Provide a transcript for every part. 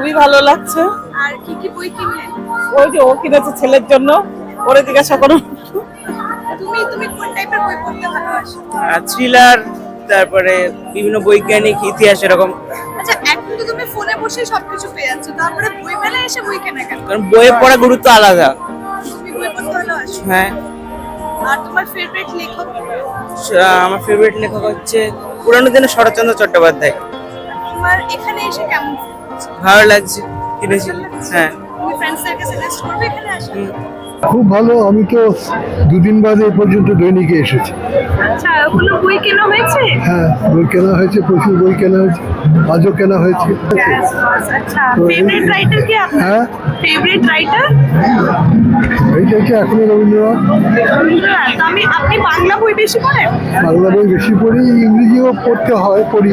খুবই ভালো লাগছে। আর কি কি বই কিনলেন ওই যে ও কিনেছে ছেলের জন্য। ওরে জিজ্ঞাসা করো। তুমি তুমি কোন টাইপের বই পড়তে ভালোবাসো? থ্রিলার তারপরে বিভিন্ন বৈজ্ঞানিক ইতিহাস এরকম। আচ্ছা এখন তো তুমি ফোনে বসে সবকিছু পেয়ে যাচ্ছ। তারপরে বই মেলায় এসে বই কেনা কেন কারণ বইয়ে পড়া গুরুত্ব আলাদা। তুমি বই পড়তে ভালোবাসো? হ্যাঁ। আর তোমার ফেভারিট লেখক? আমার ফেভারিট লেখক হচ্ছে পুরানো দিনের শরৎচন্দ্র চট্টোপাধ্যায়। তোমার এখানে এসে কেমন? ভালো লাগছে কিনেছি। হ্যাঁ। খুব ভালো আমি তো দুদিন বাদে এ পর্যন্ত দৈনিকে এসেছি। আচ্ছা বই কেনা হয়েছে? হ্যাঁ বই কেনা হয়েছে প্রচুর বই কেনা হয়েছে আজও কেনা হয়েছে। আচ্ছা। ফেভারিট রাইটার কি আপনার? হ্যাঁ? ফেভারিট রাইটার এইটা কি এখনও রবীন্দ্রনাথ। তো আমি আপনি বাংলা বই বেশি পড়েন? বাংলা বই বেশি পড়ি ইংরেজিও পড়তে হয় পড়ি।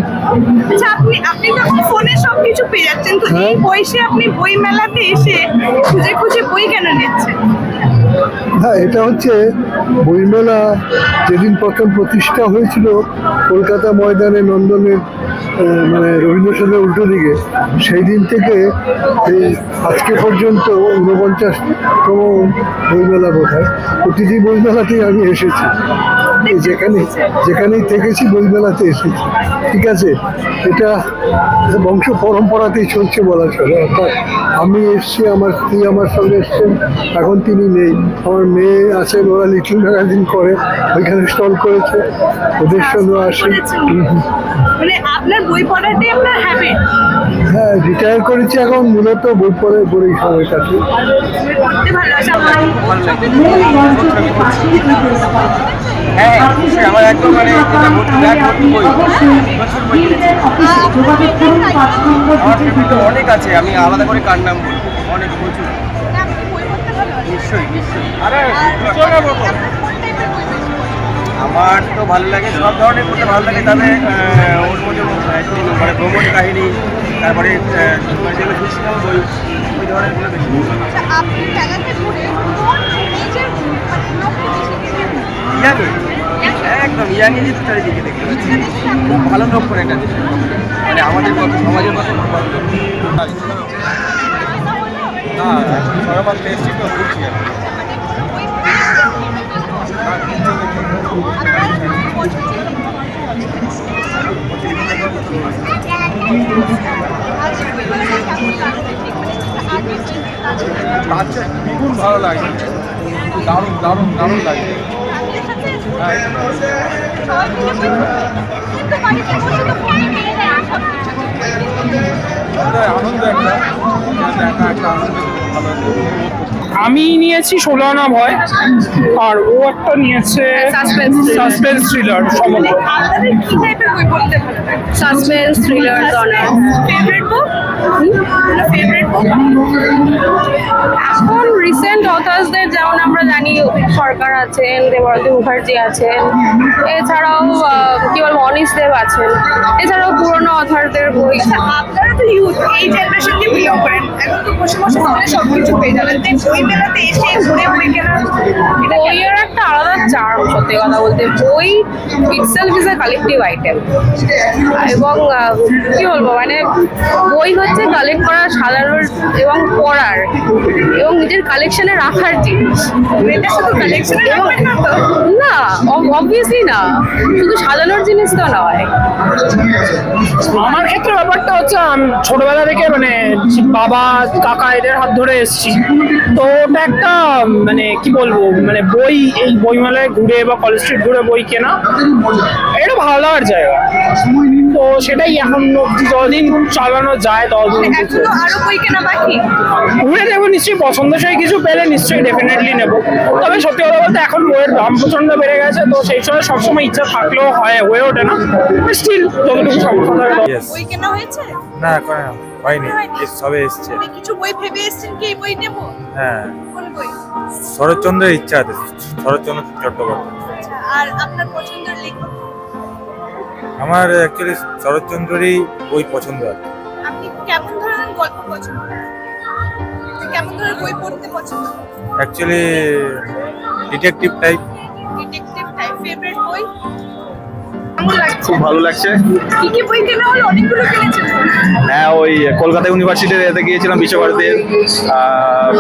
আচ্ছা আপনি আপনি তো এখন ফোনে সবকিছু পেয়ে যাচ্ছেন। তো এই বয়সে আপনি বই মেলাতে এসে খুঁজে খুঁজে বই কেন নিচ্ছেন? হ্যাঁ এটা হচ্ছে বইমেলা যেদিন প্রথম প্রতিষ্ঠা হয়েছিল, কলকাতা ময়দানে নন্দনের মানে রবীন্দ্রসদনের উল্টো দিকে সেই দিন থেকে এই আজকে পর্যন্ত ঊনপঞ্চাশতম বইমেলা বোধ হয় প্রতিটি বইমেলাতেই আমি এসেছি। যেখানে যেখানেই থেকেছি বইমেলাতে এসেছি। ঠিক আছে? এটা বংশ পরম্পরাতেই চলছে বলা চলে। অর্থাৎ আমি এসছি আমার স্ত্রী আমার সঙ্গে এসছেন এখন তিনি নেই। আমার মেয়ে আছেন ওরা লিটল ম্যাগাজিন করে ওইখানে স্টল করেছে ওদের সঙ্গে আসে। মানে আপনার বই পড়াটাই আপনার হ্যাবিট হ্যাঁ রিটায়ার করেছি এখন মূলত বই পড়ে পড়েই সময় ভালোবাসা হ্যাঁ আমার একদম মানে যেটা বলতে ব্যাগ বই। প্রচুর বই কিনেছি। আমার ফেভারিট অনেক আছে আমি আলাদা করে কার নাম বলব? অনেক প্রচুর। নিশ্চয়ই আরে? আমার তো ভালো লাগে সব ধরনের পড়তে ভালো লাগে। তবে আহ, ওর মধ্যে মানে ভ্রমণ কাহিনী তারপরে যেগুলো বই ওই ধরনেরগুলো বেশি ইয়াংই একদম ইয়াংই যেহেতু চারিদিকে দেখতে পাচ্ছি। খুব ভালো লোক করে একটা দেশ। মানে আমাদের কত সমাজের কত খুব ভালো লোক না এখন সরবার টেস্টি তো ঘুরছি আর কি। আচ্ছা দ্বিগুণ ভালো লাগে দারুণ দারুণ দারুণ লাগে আনন্দ একটা একটা আনন্দ আমি নিয়েছি ষোলো আনা ভয় আর ও একটা নিয়েছে সাসপেন্স থ্রিলার সম্ভবত সাসপেন্স থ্রিলার জনার ফেভারিট বুক ফেভারিট বুক এখন রিসেন্ট অথার্সদের যেমন আমরা জানি অভিক সরকার আছেন দেবরতী মুখার্জি আছেন এছাড়াও কি বলব অনিশ দেব আছেন। এছাড়াও পুরনো অথারদের বই আপনারা তো ইউথ এই জেনারেশনকে বিলং করেন। বসে বসে সবকিছু পেয়ে যাবেন। বই মেলাতে এসে ঘুরে বই কেনা একটা আলাদা চার্ম সত্যি কথা বলতে বই itself is a collective item এবং কি বলব মানে বই হচ্ছে কালেক্ট করা সাধারণ এবং পড়ার এবং নিজের কালেকশনে রাখার জিনিস। এটা শুধু কালেকশনে না অবভিয়াসলি না। শুধু সাজানোর জিনিস তো নয়। আমার ক্ষেত্রে ব্যাপারটা হচ্ছে আমি ছোটবেলা থেকে মানে বাবা কাকা এদের হাত ধরে এসেছি। তো ওটা একটা মানে কি বলব মানে বই এই বইমেলায় ঘুরে বা কলেজ স্ট্রিট ঘুরে বই কেনা। এটা ভালো লাগার জায়গা। তো সেটাই এখন অব্দি যতদিন চালানো যায় ততদিন বাকি? ঘুরে দেখব নিশ্চয়ই পছন্দসই কিছু পেলে নিশ্চয়ই ডেফিনেটলি নেব। তবে সত্যি কথা বলতে এখন বইয়ের দাম প্রচণ্ড বেড়ে গেছে তো সেই সময় সবসময় ইচ্ছা থাকলেও হয় হয়ে ওঠে না। স্টিল যতটুকু থাকে বই কেনা হয়েছে? না এখন হয়নি। সবে এসছে। কিছু বই ভেবে এসেছেন কি এই বই নেব? হ্যাঁ। কোন বই? শরৎচন্দ্রের ইচ্ছা আছে শরৎচন্দ্র চট্টোপাধ্যায়। আর আপনার পছন্দের লেখক? আমার অ্যাকচুয়ালি শরৎচন্দ্রেরই বই পছন্দ আর আপনি কেমন ধরনের গল্প পছন্দ করেন? কেমন ধরনের বই পড়তে পছন্দ করেন? Actually detective type detective type favourite বই? কেমন লাগছে খুব ভালো লাগছে। কি কি বই কেনা হলো? অনেকগুলো কিনেছেন। ওই কলকাতা ইউনিভার্সিটির এতে গিয়েছিলাম বিশ্বভারতীর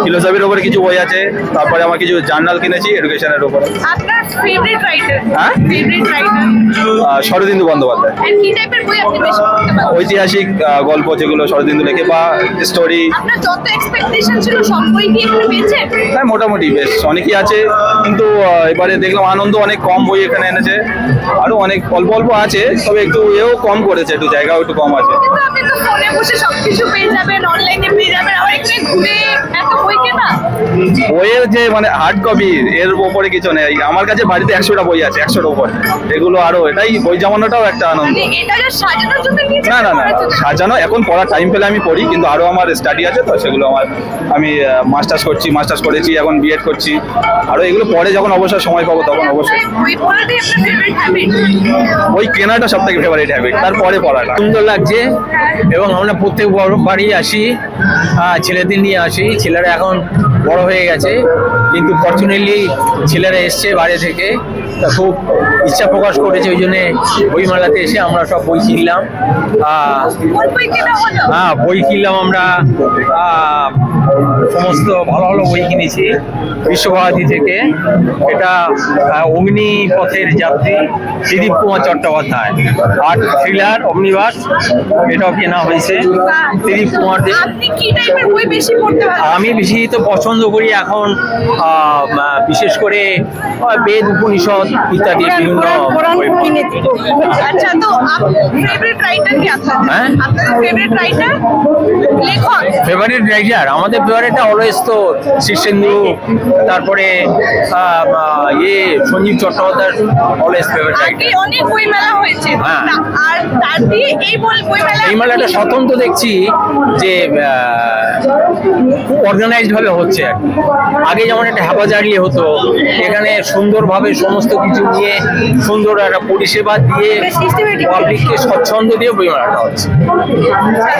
ফিলোসফির ওপরে কিছু বই আছে তারপরে আমার কিছু জার্নাল কিনেছি এডুকেশনের রাইটার হ্যাঁ? শরদিন্দু বন্দ্যোপাধ্যায়। ঐতিহাসিক গল্প যেগুলো শরদিন্দু লেখে বা স্টোরি আপনার যত এক্সপেকটেশন ছিল সব কি এখানে পেয়েছেন? হ্যাঁ মোটামুটি বেশ অনেকই আছে। কিন্তু এবারে দেখলাম আনন্দ অনেক কম বই এখানে এনেছে। আরও অনেক অল্প অল্প আছে তবে একটু এও কম করেছে একটু জায়গাও একটু কম আছে। আপনি তো ফোনে বসে সবকিছু পেয়ে যাবেন অনলাইনে পেয়ে যাবেন আবার এখানে ঘুরে এত বই কেনা? বইয়ের যে মানে হার্ড কপি এর উপরে কিছু নেই। আমার কাছে বাড়িতে একশোটা বই আছে একশোর উপর। এগুলো আরও এটাই বই জমানোটাও একটা আনন্দ। মানে না না না সাজানো এখন পড়ার টাইম পেলে আমি পড়ি কিন্তু আরও আমার স্টাডি আছে তো সেগুলো আমার আমি মাস্টার্স করছি মাস্টার্স করেছি এখন বিএড করছি। আরও এগুলো পরে যখন অবসর সময় পাবো তখন অবশ্যই। ওই কেনাটা সব থেকে ফেভারিট হ্যাবিট তারপরে পড়াটা। সুন্দর লাগছে এবং আমরা প্রত্যেক বড় বাড়ি আসি ছেলেদের নিয়ে আসি ছেলেরা এখন বড় হয়ে গেছে কিন্তু ফর্চুনেটলি ছেলেরা এসছে বাইরে থেকে। তা খুব ইচ্ছা প্রকাশ করেছে ওই জন্যে বইমেলাতে এসে আমরা সব বই কিনলাম। হ্যাঁ বই কিনলাম আমরা। সমস্ত ভালো ভালো বই কিনেছি বিশ্বভারতী থেকে। এটা অগ্নি পথের যাত্রী দিলীপ কুমার চট্টোপাধ্যায়। আর থ্রিলার অগ্নিবাস এটাও কেনা হয়েছে। দিলীপ কুমার দে আপনি কি টাইপের বই বেশি পড়তে ভালো আমি বেশি তো পছন্দ করি এখন বিশেষ করে বেদ উপনিষদ ইত্যাদি বিভিন্ন বই পড়া। আচ্ছা তো ফেভারিট রাইটার কি আমাদের ফেভারিটটা অলওয়েজ তো শীর্ষেন্দু তারপরে ইয়ে সঞ্জীব চট্টোপাধ্যায় অলওয়েজ ফেভারিট আগে অনেক বই মেলা হয়েছে। হ্যাঁ। আর তার দিয়ে এই বই মেলা এই মেলাটা স্বতন্ত্র দেখছি যে খুব অর্গানাইজড ভাবে হচ্ছে। আর আগে যেমন একটা হাবাজারি হতো এখানে সুন্দরভাবে সমস্ত কিছু নিয়ে সুন্দর একটা পরিষেবা দিয়ে পাবলিককে স্বচ্ছন্দ দিয়ে বই মেলাটা হচ্ছে।